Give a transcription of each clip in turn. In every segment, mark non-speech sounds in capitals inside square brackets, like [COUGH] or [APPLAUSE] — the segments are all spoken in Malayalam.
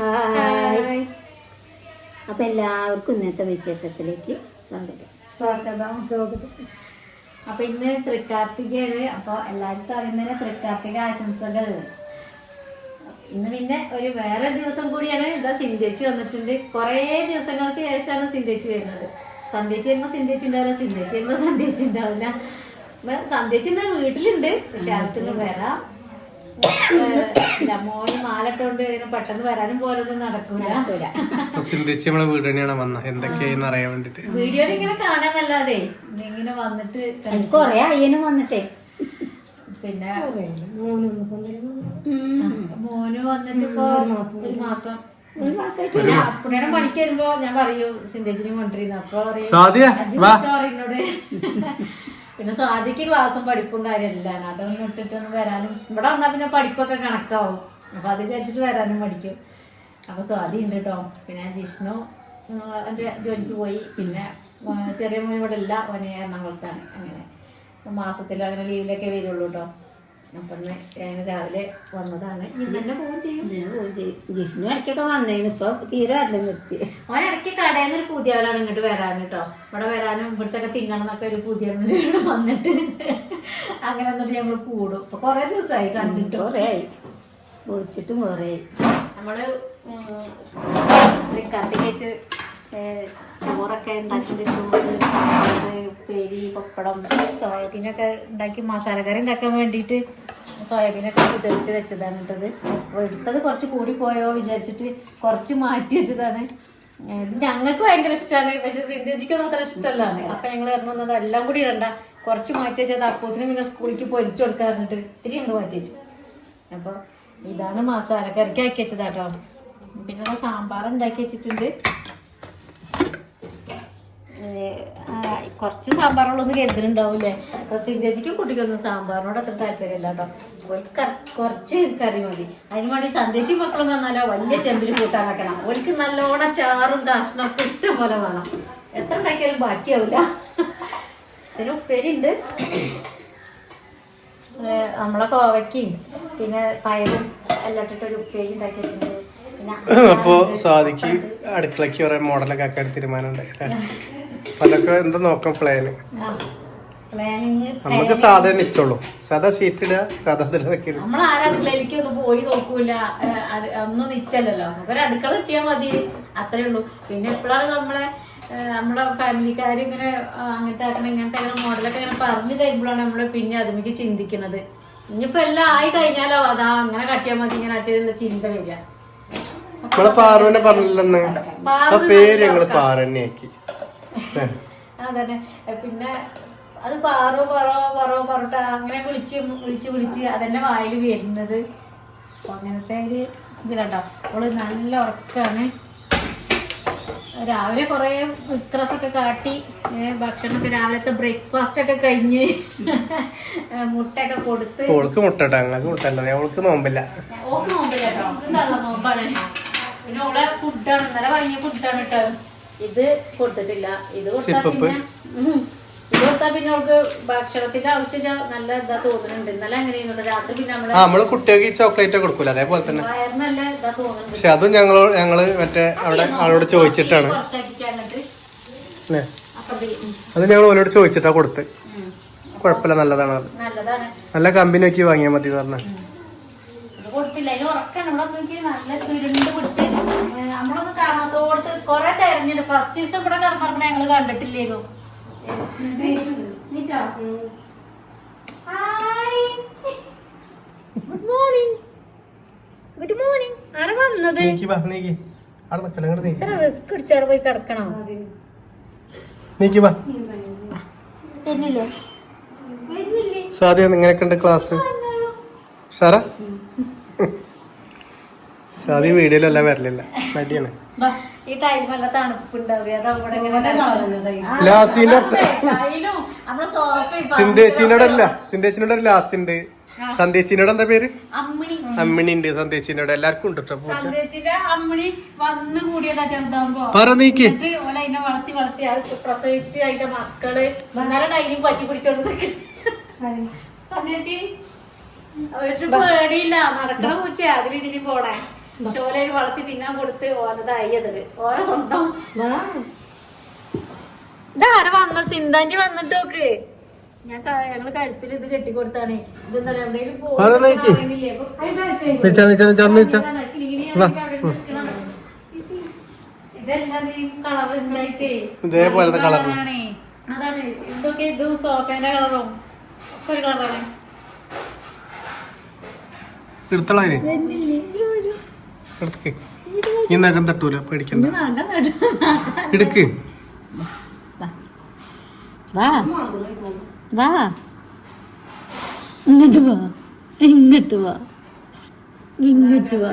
ഹായ് അപ്പൊ എല്ലാവർക്കും ഇന്നത്തെ വിശേഷത്തിലേക്ക് സ്വാഗതം. സ്വാഗതം സ്വാഗതം. അപ്പൊ ഇന്ന് തൃക്കാർത്തികയാണ് അപ്പൊ എല്ലാവർക്കും അറിയുന്നതിന് തൃക്കാർത്തിക ആശംസകൾ. ഇന്ന് പിന്നെ ഒരു വേറെ ദിവസം കൂടിയാണ് ഇതാ സിന്ധിച്ച് വന്നിട്ടുണ്ട്. കുറേ ദിവസങ്ങൾക്ക് ശേഷമാണ് സിന്ധിച്ച് വരുന്നത്. സന്ധ്യച്ച് വരുമ്പോ സിന്ധിച്ച് ഉണ്ടാവില്ല സിന്ധിച്ച് വരുമ്പോ സന്ധ്യച്ച് ഉണ്ടാവില്ല സന്ധ്യച്ച് ഇന്ന് വീട്ടിലുണ്ട്. പക്ഷെ അടുത്തുനിന്ന് വരാം. മോന് മാലട്ടോണ്ട് ഇങ്ങനെ പെട്ടെന്ന് വരാനും പോലൊന്നും നടക്കൂല. നമ്മളെ വീട് തന്നെയാണ് വന്ന. എന്തൊക്കെയാന്ന് അറിയാൻ വേണ്ടിട്ട്. വീഡിയോയിൽ ഇങ്ങനെ കാണാന്നല്ലാതെ ഇങ്ങനെ വന്നിട്ട് കൊറേ അയ്യനും വന്നിട്ടേ. പിന്നെ മോന് വന്നിട്ട് ഇപ്പൊ ഒരു മാസം. പിന്നെ അപ്പുറയുടെ പണിക്ക് വരുമ്പോ ഞാൻ പറയൂ സിന്ധേച്ചിനെ കൊണ്ടിരുന്നു അപ്പൊ പറയും പിന്നെ സ്വാതിക്ക് ക്ലാസ്സും പഠിപ്പും കാര്യമെല്ലാം അതൊന്നും ഇട്ടിട്ടൊന്നും വരാനും ഇവിടെ വന്നാൽ പിന്നെ പഠിപ്പൊക്കെ കണക്കാവും. അപ്പൊ അത് വിചാരിച്ചിട്ട് വരാനും പഠിക്കും അപ്പൊ സ്വാതി ഉണ്ട് കേട്ടോ പിന്നെ ജിഷ്ണു എന്റെ ജോലിക്ക് പോയി. പിന്നെ ചെറിയ മോൻ ഇല്ല. ഓന് എറണാകുളത്താണ്. അങ്ങനെ മാസത്തിൽ അങ്ങനെ ലീവിലൊക്കെ വരുള്ളൂ കേട്ടോ രാവിലെ വന്നതാണ്. ചെയ്യും. ജിഷ്ണു ഇടയ്ക്കൊക്കെ വന്നേന്ന് ഇപ്പൊ തീരെ വരണം നിർത്തി. ഓൻ ഇടയ്ക്ക് കടയിൽ നിന്ന് ഒരു പുതിയവളാണ് ഇങ്ങോട്ട് വരാൻ കേട്ടോ ഇവിടെ വരാനും ഇവിടുത്തെ തിന്നണം എന്നൊക്കെ ഒരു പുതിയ വന്നിട്ട് അങ്ങനെ എന്നിട്ട് ഞങ്ങൾ കൂടും. ഇപ്പൊ കൊറേ ദിവസമായി കണ്ടിട്ട്. കൊറേ ആയി. വിളിച്ചിട്ടും കൊറേ നമ്മൾ കത്തിക്കേറ്റ് ചോറൊക്കെ ഉണ്ടാക്കിയിട്ട് ഉപ്പേരി പപ്പടം സോയാബീനൊക്കെ ഉണ്ടാക്കി മസാലക്കറി ഉണ്ടാക്കാൻ വേണ്ടിയിട്ട് സോയാബീനൊക്കെ കുതിർത്ത് വെച്ചതാണ് കേട്ടത് അപ്പോൾ എടുത്തത് കുറച്ച് കൂടി പോയോ വിചാരിച്ചിട്ട് കുറച്ച് മാറ്റി വെച്ചതാണ്. ഇത് ഞങ്ങൾക്ക് ഭയങ്കര ഇഷ്ടമാണ് പക്ഷെ സിന്ധിച്ചിക്കൊന്നും അത്ര ഇഷ്ടമല്ലാണ് അപ്പം ഞങ്ങൾ ഇറങ്ങുന്നത് എല്ലാം കൂടി ഇടണ്ട. കുറച്ച് മാറ്റി വെച്ചത് അപ്പൂസിനെ പിന്നെ സ്കൂളിലേക്ക് പൊരിച്ചു കൊടുക്കാറുണ്ട് ഇത്തിരി ഞങ്ങൾ മാറ്റി വെച്ചു. അപ്പോൾ ഇതാണ് മസാലക്കറിക്ക് ആക്കി വെച്ചതാട്ടോ. പിന്നെ സാമ്പാർ ഉണ്ടാക്കി വെച്ചിട്ടുണ്ട്. കുറച്ച് സാമ്പാറുള്ളൊന്നും അപ്പൊ സിന്ധ്യച്ചിക്കും കുട്ടിക്കൊന്നും സാമ്പാറിനോട് അത്ര താല്പര്യമില്ല കേട്ടോ. ഓൾക്ക് കുറച്ച് കറി മതി. അതിന് വേണ്ടി സന്ധ്യച്ചി മക്കളും വന്നാലോ വലിയ ചെമ്പിൽ കൂട്ടാൻ വെക്കണം. ഓൾക്ക് നല്ലോണം ചാറും കഷ്ണം ഒക്കെ ഇഷ്ടം പോലെ വേണം. എത്ര ഉണ്ടാക്കിയാലും ബാക്കിയാവില്ല പിന്നെ ഉപ്പേരി ഉണ്ട് ഏഹ് നമ്മളെ കോവയ്ക്കും പിന്നെ പയറും എല്ലാം ഇട്ടിട്ട് ഒരു ഉപ്പേരി ഉണ്ടാക്കി വെച്ചിട്ടുണ്ട്. അപ്പോ സാദിക്ക് അടുക്കളക്ക് കുറെ മോഡലൊക്കെ ആക്കാൻ തീരുമാനം അപ്പൊ അതൊക്കെ എന്താ നോക്കാം പ്ലാന് നമുക്ക് സാധാ നിച്ചോളൂ. സാധാ ഷീറ്റ് ഇടുക സാധാ ഇതിലൊക്കെ നമ്മൾ ആരടുക്കളയിലേക്ക് ഒന്ന് പോയി നോക്കൂല. ഒന്നും നമുക്കൊരു അടുക്കള കിട്ടിയാൽ മതി. അത്രേ ഉള്ളൂ. പിന്നെ എപ്പോഴാണ് നമ്മളെ ഏഹ് നമ്മളെ ഫാമിലിക്കാർ ഇങ്ങനെ അങ്ങനത്തെ ആക്കണം ഇങ്ങനത്തെ മോഡലൊക്കെ ഇങ്ങനെ പറഞ്ഞു തരുമ്പോഴാണ് നമ്മൾ പിന്നെ അതിലേക്ക് ചിന്തിക്കുന്നത് ഇനിയിപ്പോ എല്ലാം ആയി കഴിഞ്ഞാലോ അതാ അങ്ങനെ കട്ടിയാൽ മതി ഇങ്ങനെ കട്ടിയുള്ള ചിന്ത വരിക. നമ്മളെ പാറുവിനെ പറഞ്ഞില്ലെന്ന്? പേര് ഞങ്ങൾ പാറന്നെ ആക്കി അതന്നെ. പിന്നെ അത് പാറോ പറോ പറോ പറോട്ട അങ്ങനെ വിളിച്ച് വിളിച്ച് വിളിച്ച് അതെന്നെ വായിൽ വരുന്നത്. അപ്പൊ അങ്ങനത്തെ ഒരു ഇതിലുണ്ടോ അവൾ നല്ല ഉറക്കാണ്. രാവിലെ കുറേ വിക്രസൊക്കെ കാട്ടി ഭക്ഷണമൊക്കെ രാവിലത്തെ ബ്രേക്ക്ഫാസ്റ്റ് ഒക്കെ കഴിഞ്ഞ് [LAUGHS] മുട്ടയൊക്കെ കൊടുത്ത്. ഓൾക്ക് മുട്ടട്ടെ ഞങ്ങൾക്ക് മുട്ടല്ല ഓൾക്ക് നോമ്പില്ല. നോമ്പില്ല കേട്ടോ നോമ്പാണ്. പിന്നെ ഓളെ ഫുഡാണ് ഇന്നലെ വാങ്ങിയ ഫുഡാണ് കേട്ടോ ഇത് കൊടുത്തിട്ടില്ല. ഇത് കൊടുത്താൽ പിന്നെ ഇത് കൊടുത്താ പിന്നെ അവൾക്ക് ഭക്ഷണത്തിന്റെ ആവശ്യം നല്ല ഇതാ തോന്നുന്നുണ്ട്. ഇന്നലെ രാത്രി പിന്നെ നമ്മൾ കുട്ടികൾക്ക് ചോക്ലേറ്റ് കൊടുക്കൂല. അതേപോലെ തന്നെ. വയറിനല്ല ഇതാ തോന്നുന്നുണ്ട്. പക്ഷെ അതും ഞങ്ങളോ ഞങ്ങൾ മറ്റേ അവിടെ ആളോട് ചോദിച്ചിട്ടാണ്. അല്ലേ. അത് ഞങ്ങൾ ഓരോട് ചോദിച്ചിട്ടാ കൊടുത്ത്. കുഴപ്പമില്ല നല്ലതാണ്. അത് നല്ല കമ്പനി നോക്കി വാങ്ങിയാൽ മതി പറഞ്ഞ. കൊടുത്തില്ല അതിന് ഉറക്കാണ് ഇവിടെ നോക്കി നല്ല ചുരുണ്ട് പിടിച്ച്. നമ്മളൊന്ന് കാണാത്തോടത്ത് കൊറേ തെരഞ്ഞിട്ട് ഫസ്റ്റ് ദിവസം ഇവിടെ കിടന്നിറങ്ങണ ചാ. Hi. Good morning good morning ആരാ വന്നത്? അവിടെ ഇത്ര റിസ്ക് പോയി കിടക്കണം. ഉണ്ട് ക്ലാസ് ഷാറ സാധ്യ വീഡിയോയിലല്ല വരലില്ല. മടിയാണ്. ഈ തണുപ്പുണ്ടാവുക അത് അവിടെ ലാസിന്റെ അടുത്ത്. ടൈലും നമ്മളെ സോഫ സിന്തേച്ചിനോടല്ല സിന്തേച്ചിനോട് ലാസിണ്ട് സന്ധ്യേച്ചിനോട് എന്താ പേര്? അമ്മിണി. ഉണ്ട് സന്ധ്യച്ചിനോട്. എല്ലാവർക്കും ഉണ്ട് കേട്ടോ പൂച്ച. പറ നീക്കി വളർത്തി വളർത്തി. പ്രസവിച്ച് അതിന്റെ മക്കൾ. പറ്റി പിടിച്ചോണ്ട് സന്ധ്യച്ചി ഒരു പേടിയില്ല. നടക്കണ പൂച്ച അതിൽ ഇതിലും പോണേ. ചോലയിൽ വളർത്തി തിന്നാൻ കൊടുത്ത് ഓലതായി അതിൽ ഓരോ സ്വന്തം. ഇതാരെ വന്ന? സിന്താന്റി വന്നിട്ട് നോക്ക്. ഞാൻ ഞങ്ങൾ കഴുത്തിൽ ഇത് ഇതെന്താ എവിടെയും നിച്ചാ ഒന്ന് നിച്ചാ വാ. ഇതെല്ലാം കളർ ഉണ്ടായിട്ടേ. ഇതേപോലത്തെ കളർ കളറാണേ. അതാണ്. ഇതൊക്കെ ഇതും സോഫേന്റെ കളറും ഒക്കെ ഒരു കളറാണ് എടുത്തോളാം എടുക്ക്. ഈ നഖം തട്ടൂല പേടിക്കണ്ട. എടുക്ക്. വാ. വാ. ഇങ്ങോട്ട് വാ. ഇങ്ങോട്ട് വാ. ഇങ്ങോട്ട് വാ.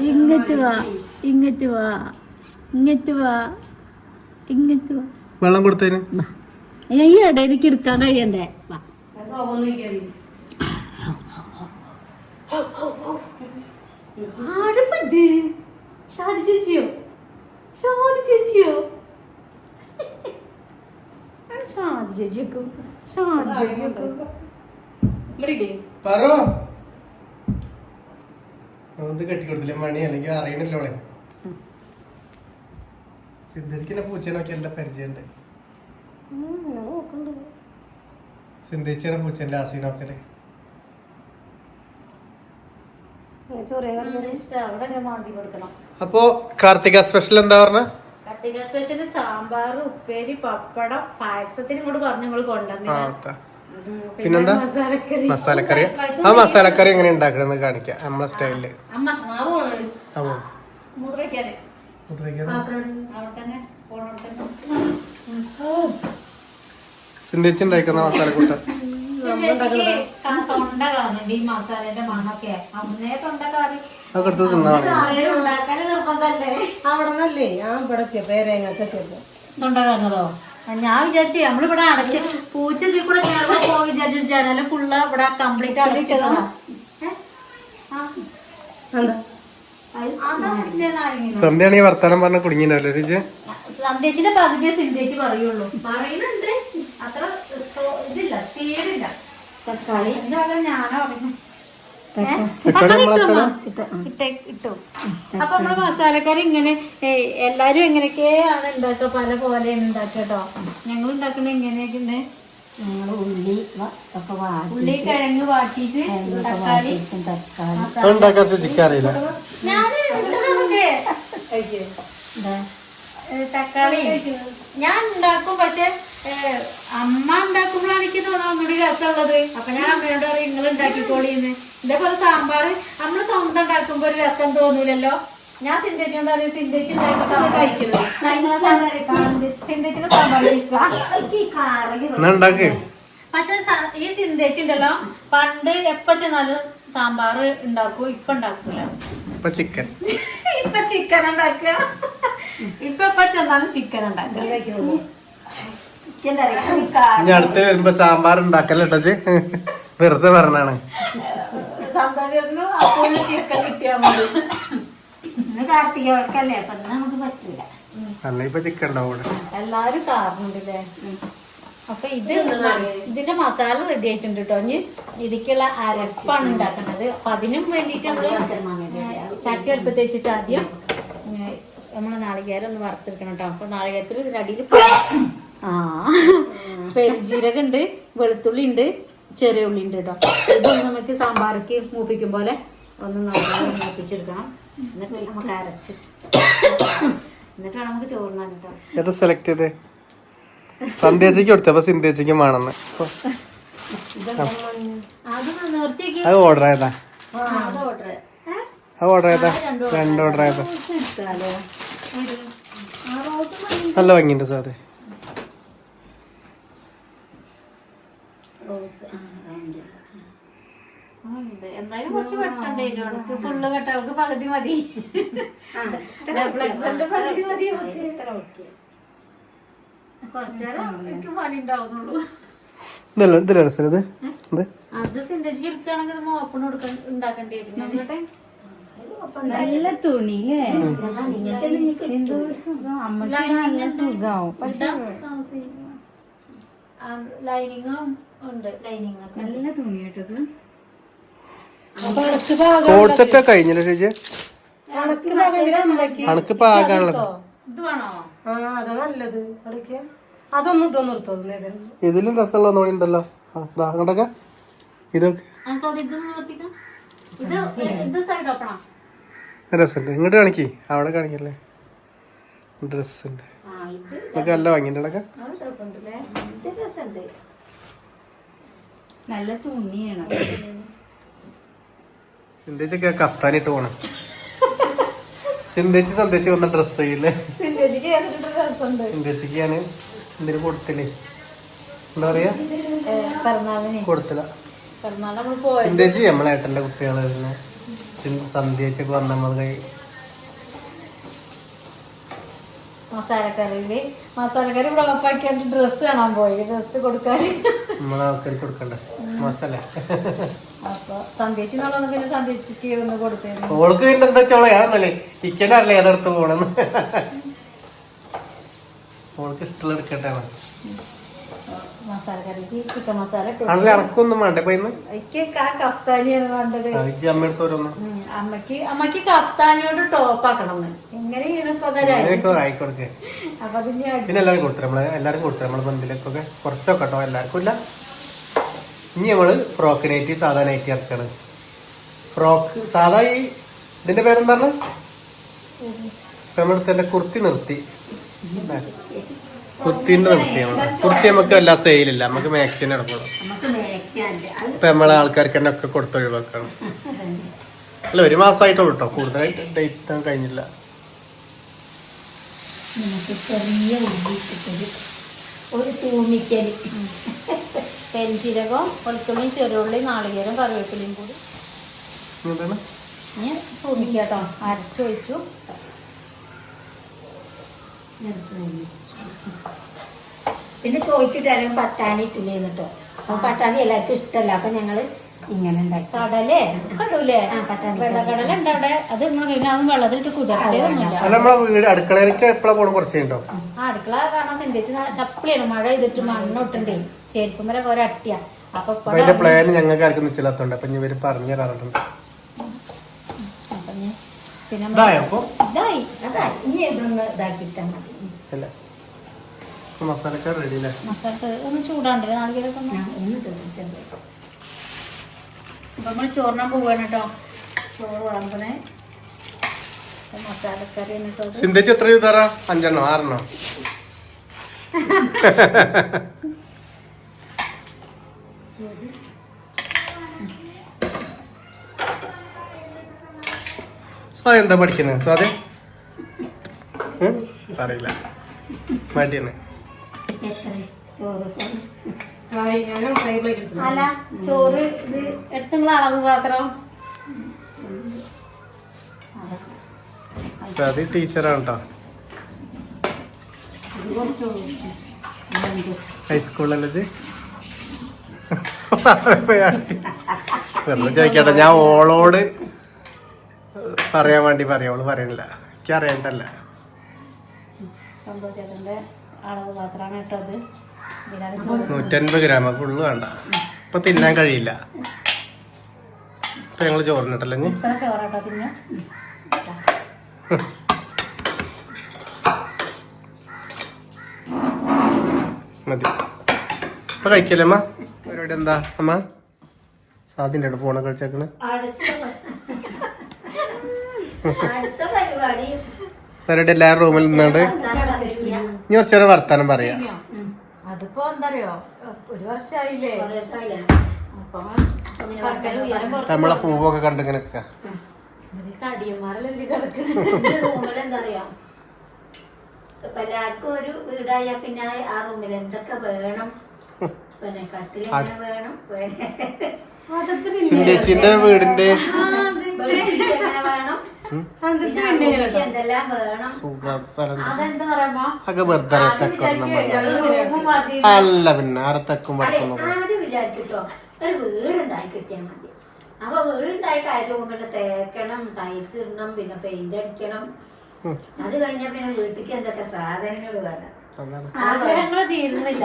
ഇങ്ങോട്ട് വാ. ഇങ്ങോട്ട് വാ. ഇങ്ങോട്ട് വാ. ഇങ്ങോട്ട് വാ. വെള്ളം കൊടുത്തേന് ഈ ഇടയിലേക്ക് എടുക്കാൻ കഴിയണ്ടേ? വാ. ആടുപ്പത് ഷാദി ചേച്ചിയോ? ഷാദി ചേച്ചിയോ? ഷാദി ചേച്ചിയൊക്കെ ഷാദി ചേച്ചിയൊക്കെ പറോ. കെട്ടിക്കൊടുത്തില്ല മണി അല്ലെങ്കിൽ അറിയണില്ല അവളെ. സിന്ധിച്ചിനെ പൂച്ചേനൊക്കെ എല്ലാം പരിചയമുണ്ട്. സിന്ധിച്ചിനെ പൂച്ചേന്റെ ആസീനൊക്കെ അവിടെ ഞാൻ മാന്തി കൊടുക്കണം അപ്പോ കാർത്തിക സ്പെഷ്യൽ എന്താ പറഞ്ഞ? കാർത്തിക സ്പെഷ്യൽ സാമ്പാർ ഉപ്പേരി പപ്പടം പായസത്തിന് കൂടെ പറഞ്ഞു നിങ്ങൾ കൊണ്ടുവന്നില്ല. പിന്നെന്താ? മസാലക്കറി. ആ മസാലക്കറി എങ്ങനെ ഉണ്ടാക്കണമെന്ന് കാണിക്കാം. നമ്മളെ സ്റ്റൈലിൽ ഉണ്ടാക്കുന്ന മസാലക്കൂട്ട. തൊണ്ട കാണുന്നുണ്ട് ഈ മസാലന്റെ മണൊക്കെ അന്നേ തൊണ്ട കറി. ഉണ്ടാക്കാൻ നിർബന്ധല്ലേ? അവിടെ നല്ലേ ഞാൻ ഇവിടെ പേരങ്ങത്തെ ചെറുപ്പം തൊണ്ട ഞാൻ വിചാരിച്ചു നമ്മളിവിടെ അടച്ച് പൂച്ച ഇതിൽ കൂടെ ചേർന്ന് പോകാൻ വിചാരിച്ചു ജനൽ ഫുള്ള് ഇവിടെ കംപ്ലീറ്റ് അടച്ചിട്ടതാ സന്ധ്യയാണെങ്കിൽ വർത്താനം പറഞ്ഞ കുടുങ്ങിണ്ടല്ലോ രുചി സന്ദേശിന്റെ പകുതിയെ സിന്ധിച്ച് പറയുള്ളൂ. പറയുന്നുണ്ട്. അത്ര ഇതില്ല സ്പീഡില്ല തക്കാളി. ഞാനാ ഇട്ടേ ഇട്ടു അപ്പൊ നമ്മൾ മസാലക്കറി ഇങ്ങനെ എല്ലാരും എങ്ങനെയൊക്കെയാണ് ഉണ്ടാക്കുക പല പോലെ ഉണ്ടാക്കട്ടോ കേട്ടോ ഞങ്ങൾ ഉണ്ടാക്കണ ഇങ്ങനെയൊക്കെ ഞങ്ങൾ ഉള്ളി വ- ഒക്കെ വാട്ടി ഉള്ളി കിഴങ്ങ് വാട്ടിയിട്ട് തക്കാളി തക്കാളി. ഞാൻ ഇതാ. തക്കാളി. ഞാൻ ഉണ്ടാക്കും പക്ഷെ അമ്മ ഉണ്ടാക്കുമ്പോഴാണ് എനിക്ക് തോന്നുന്നത് ഒന്നുകൂടി രസമുള്ളത്. അപ്പൊ ഞാൻ അമ്മയോട് പറയും നിങ്ങൾ ഉണ്ടാക്കിക്കോളിന്ന്. ഇതേപോലെ സാമ്പാർ നമ്മൾ സ്വന്തം ഉണ്ടാക്കുമ്പോ ഒരു രസം തോന്നൂലല്ലോ. ഞാൻ സിന്ധിച്ചുകൊണ്ട് അറിയാം സിന്ധിച്ച് കഴിക്കുന്നത് സിന്ധിച്ചിന്റെ സാമ്പാർ ഇഷ്ടമാണ് പക്ഷെ ഈ സിന്തേച്ചി ഉണ്ടല്ലോ പണ്ട് എപ്പ ചെന്നാലും സാമ്പാർ ഉണ്ടാക്കും ഇപ്പൊ ഉണ്ടാക്കൂല. ഇപ്പൊ ചിക്കൻ. ഇപ്പൊ ചിക്കൻ ഉണ്ടാക്കുക. ഇപ്പൊ എപ്പ ചെന്നാലും ചിക്കൻ ഉണ്ടാക്കുക. ഇനി അടുത്ത് വരുമ്പോ സാമ്പാർ ഉണ്ടാക്കല്ലോ ഇട്ടത്? വെറുതെ പറഞ്ഞാണ്. അല്ല ഇപ്പൊ ചിക്കൻ ഉണ്ടാവും എല്ലാരും കാരണുണ്ടല്ലേ? അപ്പൊ ഇത് ഇതിന്റെ മസാല റെഡി ആയിട്ടുണ്ട് കേട്ടോ ഇനി ഇതിക്കുള്ള അരപ്പാണ് ഉണ്ടാക്കുന്നത് അപ്പൊ അതിനും വേണ്ടിയിട്ട് നമ്മൾ ചട്ടി അടുപ്പത്ത് വെച്ചിട്ട് ആദ്യം നമ്മൾ നാളികേരം ഒന്ന് വറുത്തെടുക്കണം കേട്ടോ അപ്പൊ നാളികേരത്തിൽ ഇതിന്റെ അടിയിൽ ആ. പെരുജീരകം ഉണ്ട് വെളുത്തുള്ളി ഉണ്ട് ചെറിയ ഉള്ളി ഉണ്ട് കേട്ടോ ഇതൊന്ന് നമുക്ക് സാമ്പാർക്ക് മൂപ്പിക്കും പോലെ ഒന്ന് നന്നായി മൂപ്പിച്ചെടുക്കണം. എന്നിട്ട് നമുക്ക് അരച്ചിട്ട് എന്നിട്ടാണ് നമുക്ക് ചോറിനാൻ കേട്ടോ ഏതാ സെലക്ട് ചെയ്തേ? സന്ധ്യച്ചയ്ക്ക് കൊടുത്തപ്പോ സിന്ധ്യച്ചയ്ക്ക് വേണമെന്ന്. അപ്പൊ അത് ഓർഡർ ആയതാ. ആ അത് ഓർഡർ ആയതാ. രണ്ട് ഓർഡർ ആയതാ. നല്ല ഭംഗിയുണ്ട് സാറേ. എന്തായാലും കുറച്ച് വെട്ടണ്ടേ അവൾക്ക് ഫുള്ള് വെട്ട. അവൾക്ക് പകുതി മതി. പകുതി മതി കുറച്ചേരം എനിക്ക് പണി ഉണ്ടാവുന്നുള്ളൂ. അത് എടുക്കുകയാണെങ്കിൽ ഓപ്പൺ കൊടുക്കാൻ ഉണ്ടാക്കേണ്ടി വരും. നല്ല തുണി എന്തോ സുഖം? അമ്മയ്ക്ക് നല്ല സുഖാവും. ലൈനിങ്ങും ഉണ്ട്. ലൈനിങ് നല്ല തുണി കേട്ടത് കോഡ് സെറ്റ് ഒക്കെ കഴിഞ്ഞല്ലോ ചേച്ചി അണക്ക് ഇതിലും രസമുള്ള ഒന്നുകൂടി ഉണ്ടല്ലോ. അങ്ങോട്ടൊക്കെ ഇതൊക്കെ. ആ സോറി ഇത് നിർത്തിക്കാം. ഇത് ഇത് സൈഡ് ഓപ്പണാ രസമുണ്ട്. ഇങ്ങോട്ട് കാണിക്കി. അവിടെ കാണിക്കല്ലേ. ഡ്രസ്സുണ്ട്. ആ ഇത് ഇതൊക്കെ അല്ല ഭംഗിയുണ്ട് ഇടക്കെ അത് രസമുണ്ടല്ലേ ഇത് രസമുണ്ട് നല്ല തുണിയാണ്. സിന്ധേച്ചൊക്കെ കഫ്താനിട്ട് പോണം. സിന്ധിച്ച് സന്ധിച്ച് വന്ന ഡ്രസ് രസമുണ്ട് സിന്ധേച്ചിക്ക് ഞാൻ എന്തിനു കൊടുത്തില്ലേ എന്താ പറയാ? കൊടുത്തില്ല സിന്ധിച്ച് നമ്മൾ പോയത്. സിന്ധേച്ചി നമ്മളെ ഏട്ടന്റെ കുട്ടികളായിരുന്നു. സന്ധ്യച്ചൊക്കെ വന്ന നമ്മൾ കൈ മസാലക്കറിയിൽ. മസാലക്കറി ഇവിടെ ഉറപ്പാക്കിയാണ്ട് ഡ്രസ്സ് കാണാൻ പോയി. ഡ്രസ്സ് കൊടുക്കാൻ മസാല. അപ്പൊ സന്ധ്യച്ചി എന്നുള്ളത് പിന്നെ സന്ധ്യച്ചിക്ക് ഒന്ന് കൊടുത്തിരുന്നു ഓൾക്ക് പിന്നെ എന്താ ചോളയാന്നല്ലേ ഇക്കനറിയില്ല ഏതെടുത്ത് പോണെന്ന്? ഓൾക്ക് ഇഷ്ടമുള്ള എടുക്കട്ടെ ചിക്കൻ മസാല ആണല്ലേ അനക്കൊന്നും വേണ്ടേ. ഇപ്പൊ ഇന്ന്? എനിക്ക് ആ കഫ്താനിയാണ് വേണ്ടത്. അമ്മയ്ക്ക് അമ്മയ്ക്ക് കഫ്താനിയോട് ടോപ്പ് ആക്കണം എങ്ങനെയാണ് ഇപ്പൊ ആയിക്കൊടുക്കേ അപ്പൊ പിന്നെ എല്ലാവരും കൊടുത്തു നമ്മൾ എല്ലാവരും കൊടുത്തു നമ്മളെ ബന്ധിലേക്കൊക്കെ കുറച്ചൊക്കെ കേട്ടോ. എല്ലാവർക്കും ഇല്ല. ഇനി നമ്മൾ ഫ്രോക്ക് നൈറ്റി സാധാ നൈറ്റി ഇറക്കാണ്. ഫ്രോക്ക് സാധാ ഈ ഇതിന്റെ പേരെന്താണ് നമ്മളടുത്തെ കുർത്തി നിർത്തി. കുർത്തിന്റെ നിർത്തി കുർത്തി നമുക്ക് എല്ലാ സെയിലില്ല നമുക്ക് മാക്സിന് എടുക്കണം ഇപ്പൊ നമ്മളെ ആൾക്കാർക്ക് തന്നെ ഒക്കെ കൊടുത്ത് ഒഴിവാക്കണം. അല്ല ഒരു മാസമായിട്ടുള്ളൂ കേട്ടോ കൂടുതലായിട്ട് ഡേറ്റ് കഴിഞ്ഞില്ല. ചെറിയ ഒരു തൂമിക്കൽ പെരിഞ്ചീരകം വെളുത്തുള്ളിയും ചെറുള്ളി നാളികേരം കറിവേപ്പിലയും കൂടി. ഇനി തൂമിക്കാട്ടോ. അരച്ചു വെച്ചു പിന്നെ ചോദിച്ചിട്ട് അല്ലെങ്കിൽ പട്ടാണി ഇട്ടില്ലേ എന്നിട്ടോ അപ്പൊ പട്ടാണി എല്ലാവർക്കും ഇഷ്ടമല്ല. അപ്പൊ ഞങ്ങൾ ഇങ്ങനെ ഉണ്ടാക്കി. കടലേ? കടൂലേ വെള്ളക്കടല ഉണ്ട് അവിടെ. അത് നമ്മൾ കഴിഞ്ഞാൽ വെള്ളത്തിലിട്ട് അടുക്കളയിലേക്ക് എപ്പോഴാ പോകണം കുറച്ച് കഴിഞ്ഞോ ആ അടുക്കള കാണാൻ സിന്ധിച്ച് ചപ്പിളിയാണ് മഴ ചെയ്തിട്ട് മണ്ണൊട്ടുണ്ടേ ചെരുപ്പുമരൊക്കെ പോലെ അട്ടിയാ അപ്പൊ അതിന്റെ പ്ലാൻ ഞങ്ങൾക്ക് ആർക്കും നിശ്ചയില്ലാത്തോണ്ട് അപ്പൊ ഇവർ പറഞ്ഞു തരാറുണ്ട്. പിന്നെ ഇതായോ. ഇനി ഇതൊന്ന് ഇതാക്കിയിട്ടാ മതി. അല്ല. മസാലക്കാർ റെഡി അല്ലേ മസാല ഒന്ന് ചൂടാണ്ട് നാളികേരൊക്കെ ഒന്ന് അപ്പൊ നമ്മൾ ചോറിനാൻ പോവാണ് കേട്ടോ ചോറ് വിളമ്പണേ. മസാലക്കറി സിന്ധേച്ച് എത്ര അഞ്ചെണ്ണോ ആറെണ്ണോ. സാ എന്താ പഠിക്കുന്നത് സാധേ അറിയില്ല. മടിയാണ്. അല്ല ചോറ് ഇത് എടുത്തുള്ള അളവ് പാത്രം സാധി ടീച്ചറാണ് കേട്ടോ വെറുതെ ചോദിക്കട്ടെ ഞാൻ ഓളോട് പറയാൻ വേണ്ടി പറയാം. ഓൾ പറയണില്ല. എനിക്ക് അറിയണ്ടല്ല സന്തോഷേട്ടന്റെ അളവ് മാത്രമാണ് കേട്ടോ അത് നൂറ്റൻപത് ഗ്രാം ഫുള്ള് വേണ്ട. ഇപ്പൊ തിന്നാൻ കഴിയില്ല. ഇപ്പൊ ഞങ്ങൾ ചോറിനിട്ടല്ലേ ഇത്ര ചോറാട്ടോ പിന്നെ മതി. ഇപ്പൊ കഴിക്കല്ലേ അമ്മ? പരിപാടി എന്താ? അമ്മ? സാധിന്റെ ഫോണൊക്കെ കളിച്ചേക്കണ് പരിപാടി. എല്ലാവരും റൂമിൽ നിന്നാണ്ട്. ഇനി കുറച്ചേരം വർത്താനം പറയാം. അതിപ്പോ എന്താ അറിയോ ഒരു വർഷമായില്ലേ നമ്മളെ പൂവൊക്കെ കണ്ടിങ്ങനെ ഇങ്ങനെ ഇത് തടിയന്മാരല്ലേ ഇതിൽ [LAUGHS] റൂമിൽ എന്താ അറിയാം ഇപ്പൊ എല്ലാവർക്കും ഒരു വീടായ പിന്നെ ആ റൂമിൽ എന്തൊക്കെ വേണം? പിന്നെ കട്ടിൽ വേണം? പിന്നെ സിന്ധേച്ചിന്റെ വീടിന്റെ വേണം? അല്ല പിന്നെ ആരെ തെക്കും അതെ വടക്കൊന്നും ഒരു വീടുണ്ടായി കിട്ടിയാൽ മതി. അപ്പൊ വീടുണ്ടായി കാര്യം പിന്നെ തേക്കണം ടൈൽസ് ഇടണം പിന്നെ പെയിന്റ് അടിക്കണം. അത് കഴിഞ്ഞ പിന്നെ വീട്ടിലേക്ക് എന്തൊക്കെ സാധനങ്ങൾ വേണം. തീരുന്നില്ല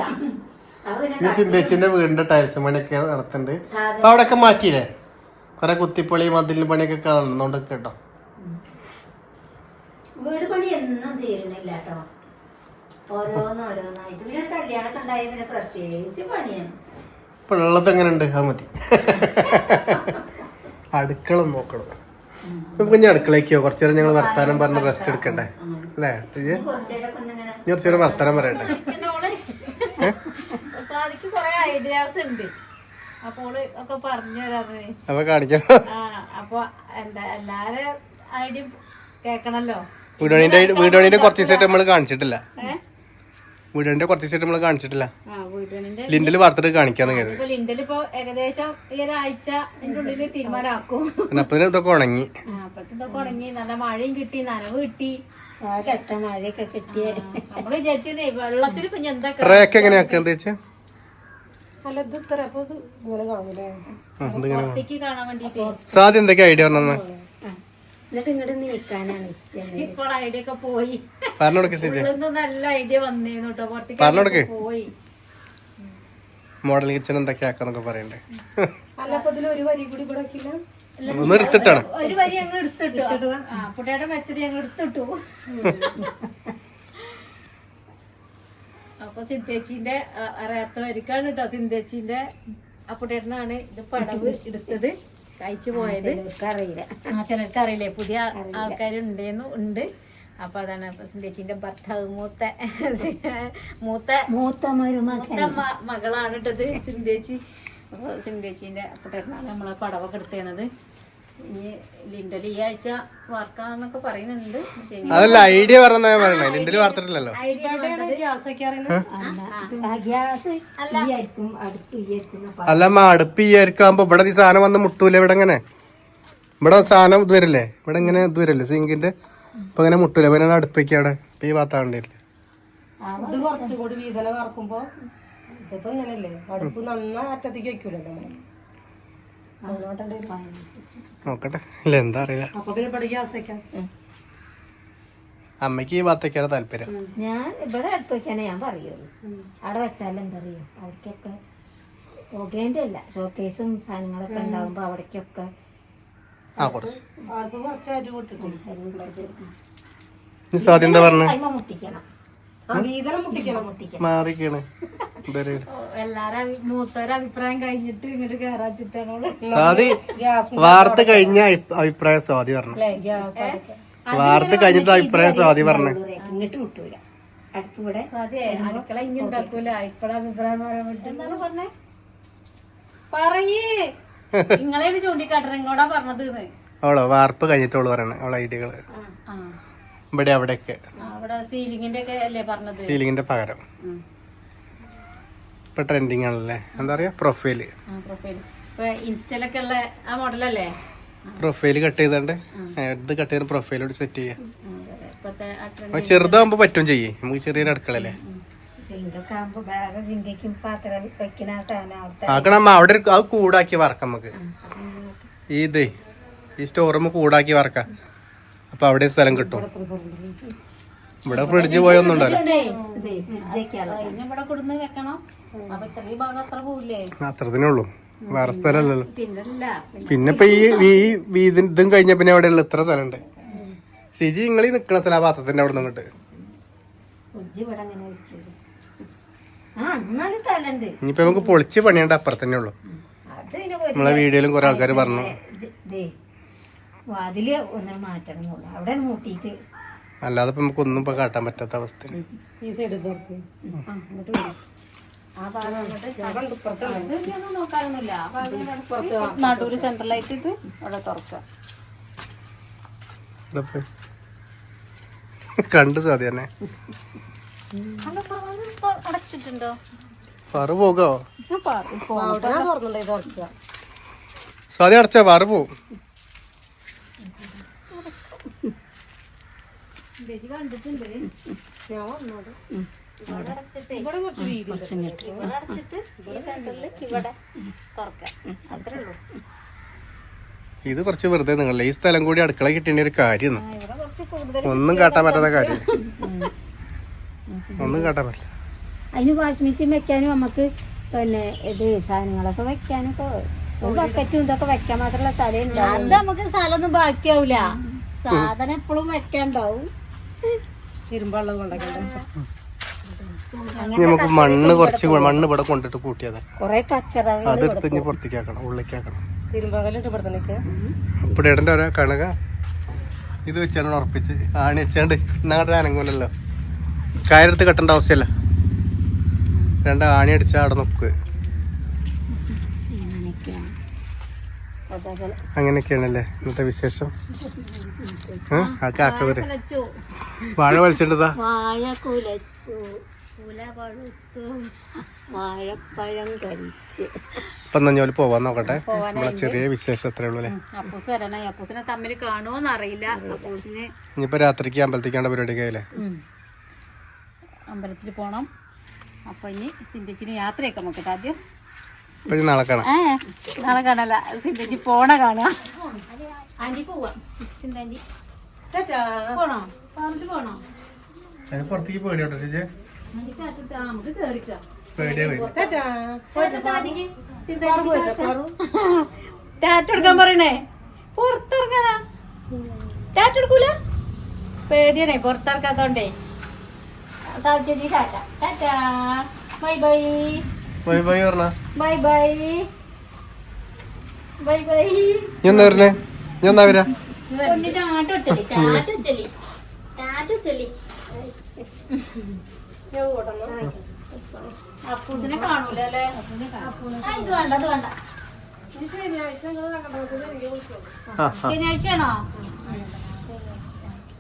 ഈ സിന്ധേച്ചിന്റെ വീടിന്റെ ടൈൽസ് പണിയൊക്കെ നടത്തുന്നുണ്ട് അവിടെ അപ്പൊ അവിടെയൊക്കെ മാറ്റിയില്ലേ? കൊറേ കുത്തിപ്പൊളി മതിലിന് പണിയൊക്കെ കാണുന്നോണ്ട് കേട്ടോ. വീട് പണി എന്നും തീരണില്ല കേട്ടോ ഓരോന്ന് ഓരോന്നായിട്ട്. പിന്നെ ഒരു കല്യാണമൊക്കെ ഉണ്ടായി പിന്നെ പ്രത്യേകിച്ച് പണിയാണ് ഇപ്പൊ ഉള്ളത് എങ്ങനെ ഉണ്ട് അത് മതി. അടുക്കള നോക്കണം. നമുക്ക് ഇനി അടുക്കളയ്ക്കോ? കുറച്ചു നേരം ഞങ്ങൾ വർത്താനം പറഞ്ഞ് റെസ്റ്റ് എടുക്കണ്ടേ അല്ലേ? ഇനി കുറച്ചു നേരം വർത്താനം പറയട്ടെ. പിന്നെ ഓൾ സ്വാതിക്ക് കൊറേ ഐഡിയാസ് ഉണ്ട്. അപ്പൊ ഓൾ ഒക്കെ പറഞ്ഞു തരാറ് അപ്പൊ കാണിക്കാം ആ അപ്പൊ എന്താ എല്ലാരും ഐഡിയ കേക്കണല്ലോ. വീടുപണിന്റെ വീടുപണിന്റെ കുറച്ച് ദിവസമായിട്ട് നമ്മൾ കാണിച്ചിട്ടില്ല. വീടുപണിന്റെ കുറച്ച് ദിവസമായിട്ട് നമ്മൾ കാണിച്ചിട്ടില്ല. ലിൻഡിൽ വാർത്തിട്ട് കാണിക്കാന്ന് കരുതി. ഇപ്പൊ ലിൻഡൽ ഇപ്പൊ ഏകദേശം ഈ ഒരാഴ്ച അതിന്റെ ഉള്ളിൽ തീരുമാനമാക്കും. പിന്നെ അപ്പൊ ഇതൊക്കെ ഉണങ്ങി. ഇതൊക്കെ ഉണങ്ങി. നല്ല മഴയും കിട്ടി നനവ് കിട്ടി. മഴയൊക്കെ കിട്ടിയ നമ്മൾ വിചാരിച്ചതേ വെള്ളത്തിൽ എന്താ എങ്ങനെയാക്കുന്നത് വേണ്ടിട്ടേ. സാധ്യ എന്തൊക്കെ ഐഡിയ പറഞ്ഞ എന്നിട്ട് ഇങ്ങോട്ട് നീക്കാനാണ് ഇപ്പോൾ ഐഡിയ ഒക്കെ പോയി. നല്ല ഐഡിയ വന്നേന്നു കേട്ടോ പുറത്തേക്ക് പോയി. മോഡൽ കിച്ചൺ എന്തൊക്കെ ആക്കാന്നൊക്കെ പറയണ്ടേ? ഒന്ന് എടുത്തിട്ടാണ്. ഒരു വരി ഞങ്ങൾ എടുത്തിട്ടു. ആ പുട്ടയുടെ വെച്ചത് ഞങ്ങൾ എടുത്തിട്ടു. അപ്പൊ സിന്ധേച്ചിന്റെ ആ, അറിയാത്ത വരിക്കാണ് കേട്ടോ സിന്ധേച്ചിന്റെ. അപ്പുട്ടേട്ടനാണ് ഇത് പടവ് എടുത്തത്. കഴിച്ചു പോയത്. അറിയില്ല. ആ ചിലർക്ക് അറിയില്ലേ. പുതിയ ആൾക്കാരുണ്ടേന്നു ഉണ്ട്. അപ്പൊ അതാണ് ചേച്ചിന്റെ ഭർത്താവ് മൂത്ത മൂത്ത മൂത്ത മകളാണ് ഇട്ടത് സിന്ധേച്ചി. അപ്പൊ സിന്ധേച്ചിന്റെ അപ്പൊ നമ്മളെ പടവൊക്കെ എടുത്തേണത് ഇനി ലിൻഡൽ ഈ ആഴ്ച വാർക്കാന്നൊക്കെ പറയുന്നുണ്ട്. ശരി അതല്ല ഐഡിയ പറഞ്ഞ പറയണേ ലിൻഡിൽ വാർത്തിട്ടില്ലല്ലോ. ഐഡിയ വേണ്ടത് ഗ്യാസ് ഒക്കെ അറിയുന്നത് ആ ഗ്യാസ് ഈയായിരിക്കും അടുപ്പ് ഈ ഈയായിരിക്കുമ്പോ ഇവിടെ ഈ സാധനം വന്ന് മുട്ടൂല. ഇവിടെ എങ്ങനെ? ഇവിടെ സാധനം ഇത് വരില്ലേ ഇവിടെ ഇങ്ങനെ ഇത് വരില്ലേ സിങ്കിന്റെ ഇപ്പൊ ഇങ്ങനെ മുട്ടൂല. പിന്നെ അടുപ്പേക്ക് അവിടെ ഇപ്പൊ ഈ ഇത് കുറച്ചുകൂടി വീതന വറക്കുമ്പോ ഇതിപ്പോ ഇങ്ങനല്ലേ? അടുപ്പ് നന്നാ അറ്റത്തേക്ക് നമ്മൾ. നോക്കട്ടെ. ഇല്ല എന്താ അറിയില്ല. അമ്മയ്ക്ക് ഈ ഭാത്തേക്കാണ് താല്പര്യം. ഞാൻ ഇവിടെ അടുത്ത് വെക്കാനേ ഞാൻ പറയുള്ളൂ. അവിടെ വെച്ചാൽ എന്തറിയോ അവിടേക്കൊക്കെ പുകേന്റെ അല്ല ഷോക്കേസും സാധനങ്ങളൊക്കെ ഉണ്ടാവുമ്പോ അവിടേക്കൊക്കെ മുട്ടിക്കണം. മാറിക്കാണ്. സ്വാതി വാർത്ത കഴിഞ്ഞ അഭി- അഭിപ്രായം സ്വാതി പറഞ്ഞു. വാർത്ത കഴിഞ്ഞിട്ട് അഭിപ്രായം സ്വാതി പറഞ്ഞു. ഇങ്ങോട്ട് അടുക്കള ഉണ്ടാക്കൂല. ഇപ്പഴാ അഭിപ്രായം പറയാൻ പറ്റും എന്താണ് പറഞ്ഞേ? പറയേ. [LAUGHS] നിങ്ങളേന്ന് ചൂണ്ടിക്കാട്ടത് നിങ്ങളോടാ പറഞ്ഞത് ഓളോ അവളോ വാർപ്പ് കഴിഞ്ഞിട്ട് അവൾ പറയണേ അവളെ ഐഡിയകൾ. ആ. ഇവിടെ അവിടെയൊക്കെ. ആ, അവിടെ സീലിങ്ങിന്റെ ഒക്കെ അല്ലേ പറഞ്ഞത്? സീലിങ്ങിന്റെ പകരം. ഇപ്പൊ ട്രെൻഡിങ് ആണല്ലേ? എന്താ പറയാ? പ്രൊഫൈൽ ആ പ്രൊഫൈൽ ഇപ്പൊ ഇൻസ്റ്റയിലൊക്കെ ഉള്ള ആ മോഡലല്ലേ? പ്രൊഫൈൽ കട്ട് ചെയ്തോണ്ട് ഇത് കട്ട് ചെയ്ത് പ്രൊഫൈലോട് സെറ്റ് ചെയ്യാം. ചെറുതാകുമ്പോ പറ്റും ചെയ്യേ. നമുക്ക് ചെറിയൊരു അടുക്കളല്ലേ. ആക്കണമ്മ ആക്കണം അവിടെ അത് കൂടാക്കി വറക്കാം നമുക്ക്. ഈ ഇതേ ഈ സ്റ്റോറുമ്പോ കൂടാക്കി വറക്കാം. അപ്പൊ അവിടെ സ്ഥലം കിട്ടും. ഇവിടെ ഫ്രിഡ്ജ് പോയൊന്നുണ്ടല്ലോ. പോവില്ലേ? അത്രത്തിനേ ഉള്ളൂ. വേറെ സ്ഥലമല്ലല്ലോ പിന്നെ ഇപ്പൊ ഈ ഈ ഇതും കഴിഞ്ഞ പിന്നെ അവിടെ ഉള്ള ഇത്ര സ്ഥലമുണ്ട്. സിജി നിങ്ങൾ ഈ നിക്കണ സ്ഥലം ആ പാത്രത്തിന്റെ അവിടെ നിന്നിട്ട്. ഇനിയിപ്പോ നമുക്ക് പൊളിച്ച് പണിയണ്ട അപ്പുറത്തന്നെ ഉള്ളു. നമ്മളെ വീഡിയോയിലും കുറെ ആൾക്കാർ പറഞ്ഞു. വാതിൽ ഒന്ന് മാറ്റണം എന്നുള്ളു അവിടെ മൂട്ടിയിട്ട്. അല്ലാതെ ഇപ്പൊ നമുക്ക് ഒന്നും ഇപ്പൊ കാട്ടാൻ പറ്റാത്ത അവസ്ഥ ഈ സൈഡ് തുറക്കും സെൻട്രലായിട്ടിട്ട് അവിടെ തുറക്കാം. കണ്ടു സാധ്യ തന്നെ. അല്ല ഭാഗം തൊ- അടച്ചിട്ടുണ്ടോ? പറ പോകോ? സാധ്യ അടച്ചാ ഫറ് പോവും ചേച്ചി കണ്ടിട്ടുണ്ട് ഞാൻ വന്നോട് ഇവിടെ അടച്ചിട്ട് ഇവിടെ കുറച്ച് വീതി ഇവിടെ അടച്ചിട്ട് ഈ സെന്ററിൽ ഇവിടെ തുറക്കാം അത്രേ ഉള്ളൂ ഇത് കുറച്ച് വെറുതെ നിങ്ങളെ ഈ സ്ഥലം കൂടി അടുക്കള കിട്ടേണ്ട ഒരു കാര്യം കുറച്ച് കൂടുതൽ ഒന്നും കാട്ടാൻ പറ്റാത്ത കാര്യം. ഒന്നും കാട്ടാൻ പറ്റില്ല. അതിന് വാഷിംഗ് മെഷീൻ വെക്കാനും നമുക്ക് പിന്നെ ഇത് സാധനങ്ങളൊക്കെ വെക്കാനൊക്കെ ഒരു ബക്കറ്റും ഇതൊക്കെ വെക്കാൻ മാത്രമുള്ള സ്ഥലം അത് നമുക്ക് സ്ഥലമൊന്നും ബാക്കിയാവൂല. സാധനം എപ്പോഴും വെക്കാണ്ടാവും കൊണ്ടൊക്കെ നമുക്ക് മണ്ണ് കുറച്ച് മണ്ണ് ഇവിടെ കൊണ്ടിട്ട് കൂട്ടിയതാ. കൊറേ കച്ചറ അതെടുത്ത് ഇനി പുറത്തേക്ക് ആക്കണം ഉള്ളിലേക്ക് ആക്കണം തിരുമ്പകലിട്ട് ഇവിടെ ഇടേണ്ട ഒരാ കണക. ഇത് വെച്ചാണ് ഉറപ്പിച്ച് ആണി വെച്ചാണ്ട് ഇന്നങ്ങോട്ട് അനങ്ങൂലല്ലോ. കയറെടുത്ത് കെട്ടേണ്ട ആവശ്യമല്ല. രണ്ട് ആണി അടിച്ചാൽ അവിടെ നോക്കുക അങ്ങനെയൊക്കെയാണല്ലേ ഇന്നത്തെ വിശേഷം? കാക്കവര് വാഴ വലിച്ചിട്ടതാ വാഴ കുലച്ചു. കുല പഴുത്തു. വാഴപ്പഴം കഴിച്ച് ഇപ്പൊ നഞ്ഞോൽ പോവാൻ നോക്കട്ടെ. നമ്മളെ ചെറിയ വിശേഷം അത്രേ ഉള്ളൂ അല്ലേ? അപ്പൂസ് വരണേ. അപ്പൂസിനെ തമ്മിൽ കാണുമോന്ന് അറിയില്ല അപ്പൂസിന് ഇനിയിപ്പോ രാത്രിക്ക് അമ്പലത്തിക്കാണ്ട പരിപാടി ആയില്ലേ? അമ്പലത്തിൽ പോണം. അപ്പൊ ഇനി സിന്ധിച്ചിന് യാത്രയൊക്കെ നോക്കട്ടെ ആദ്യം. നാളെ കാണാം. നാളെ കാണല്ല. സിന്ധിച്ചി പോണ കാണാ. പുറത്തേക്ക് പേടിയോട്ടോ ചേച്ചി? ആന്റി കാറ്റത്ത് ആ, നമുക്ക് കേറിക്കാം. പേടിയാ വരും. ടാറ്റ. എടുക്കാൻ പറയണേ. പുറത്തിറങ്ങാനാ. ടാറ്റ എടുക്കൂല? പേടിയാണേ പുറത്തിറക്കാത്തോണ്ടേ. സാധിച്ചേച്ചി tata. Tata. Bye bye. Bye bye പറഞ്ഞ ബൈ ബൈ ബൈ ബൈ ഞാൻ എന്താ വരണേ ഞാൻ എന്താ വരാ? അപ്പൂസിനെ കാണൂല അല്ലേ? ആ, ഇത് വേണ്ട അത് വേണ്ട. ശനിയാഴ്ചയാണോ?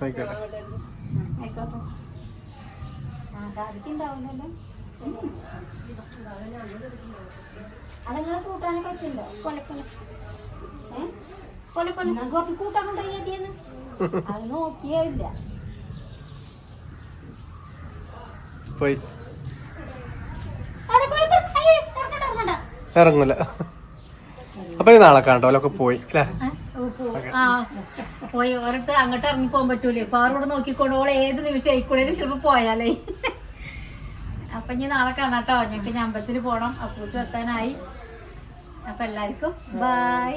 ആയിക്കോട്ടെ. ആയിക്കോട്ടെ. ആ സാധിക്കുണ്ടാവുന്നല്ലോ അതങ്ങളെ കൂട്ടാനൊക്കെ വെച്ചിട്ടുണ്ടോ? കുറച്ച് കൂട്ടാൻ കൊണ്ടുപോയി അത് നോക്കിയേ ഇല്ല. പോയി. ഇറങ്ങൂല. അപ്പൊ ഈ നാളെ കാണട്ടോ അല്ലൊക്കെ പോയി അല്ലേ? പോയി ഒരിടത്ത് അങ്ങോട്ട് ഇറങ്ങി പോകാൻ പറ്റൂലേ? പാറോട് നോക്കിക്കൊണ്ട് ഓളെ ഏത് നിമിഷം ആയിക്കൂടെ? ചിലപ്പോ പോയാലേ. അപ്പൊ ഇനി നാളെ കാണാട്ടോ. ഞങ്ങൾക്ക് ഞാൻ അമ്പലത്തിൽ പോണം. അപ്പൂസ് എത്താനായി. അപ്പൊ എല്ലാവർക്കും ബൈ